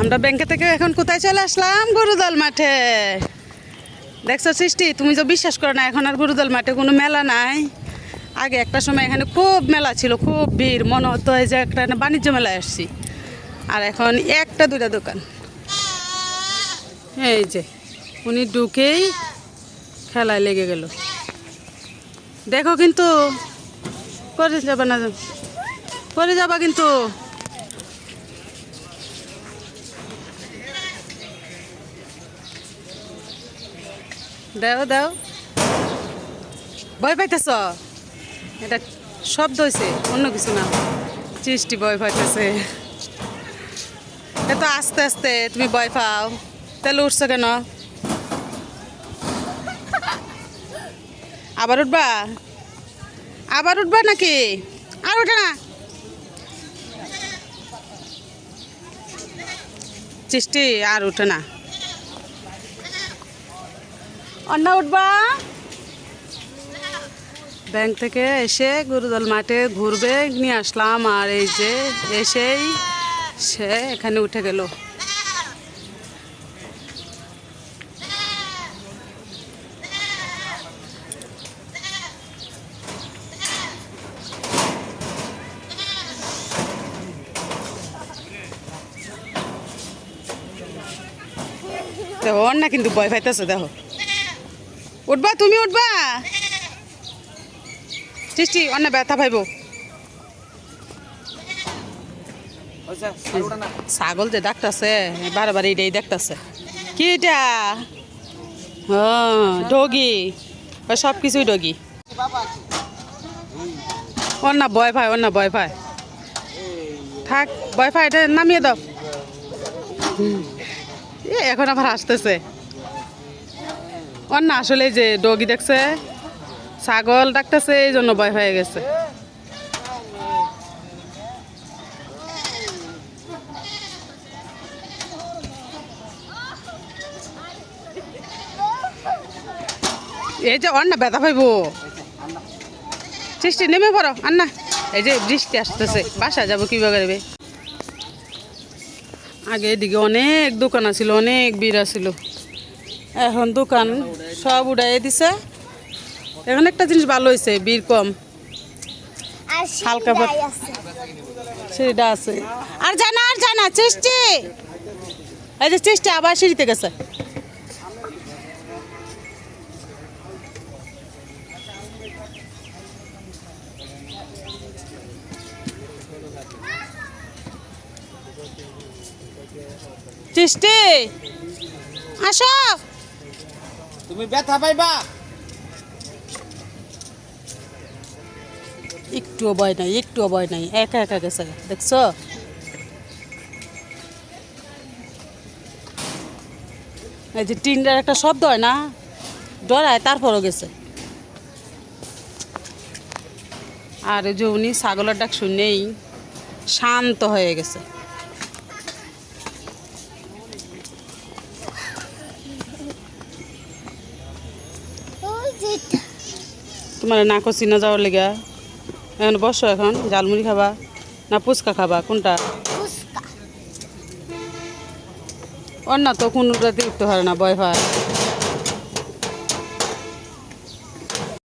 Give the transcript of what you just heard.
আমরা ব্যাংকে থেকে এখন কোথায় চলে আসলাম? গরুদল মাঠে। দেখছ সৃষ্টি? তুমি তো বিশ্বাস করো না, এখন আর গরুদল মাঠে কোনো মেলা নাই। আগে একটা সময় এখানে খুব মেলা ছিল, খুব ভিড়, মনে হতো এই যে একটা বাণিজ্য মেলায় আসছি। আর এখন একটা দুটা দোকান। এই যে, উনি ঢুকেই খেলায় লেগে গেল। দেখো কিন্তু করে যাবা না করে যাবা কিন্তু। দাও দাও। ভয় পাইতেছ? এটা শব্দ হয়েছে অন্য কিছু না। চিষ্টি ভয় পাইতেছে। এত আস্তে আস্তে তুমি ভয় পাও। তাহলে উঠছো কেন? আবার উঠবা? আবার উঠবা নাকি? আর উঠে না। চিষ্টি আর উঠে না। অন্য উঠবা। ব্যাংক থেকে এসে গুরুদল মাঠে ঘুরবে, নিয়ে আসলাম। আর এই যে এসেই সে এখানে উঠে গেল। ওর না কিন্তু ভয় পাইতেছে, দেখো। উঠবা, তুমি উঠবা। সৃষ্টি অন্য ব্যথা পাইব। ছাগল যে ডাকতেছে, বারে বারে এটাই দেখতেছে। কি এটা? ডগি। সব কিছুই ডগি। ভয় পায় ওর না ভয় পায়। থাক, ভয় ভাই এটা নামিয়ে দাও। এখন আবার আসতেছে। ওর না, আসলে যে ডগি দেখছে, ছাগল ডাকতেছে, এই জন্য ভয় হয়ে গেছে। এই যে ওর না, ব্যথা পাইব। সৃষ্টি, নেমে পড়ো আর না। এই যে বৃষ্টি আসতেছে বাসা যাব কীভাবে যাবে আগে এদিকে অনেক দোকান আছিল, অনেক ভিড় আছিল। এখন দোকান সব উড়াই দিছে। এখন একটা জিনিস ভালো হয়েছে ভিড় কম। হালকা সিঁড়ি পাত- আছে। আছে। আর জানা আর জানা চেষ্টি। এই যে চেষ্টি আবার সিঁড়িতে গেছে। চেষ্টি। আসো। তুমি ব্যথা পাইবা? একটুও ভয় নাই একটু ভয় নাই, একা একা গেছে, দেখছ? এই যে টিনটার একটা শব্দ হয় না, ডরায়, তারপরও গেছে। আর যে উনি ছাগলের ডাক শুনেই শান্ত হয়ে গেছে। তোমার না কষি না যাওয়ার লেগে। এখন বসো এখন জালমুড়ি খাবা না ফুচকা খাবা কোনটা? অন্য তো কোনটা দেখতে পারে না বয় পায়।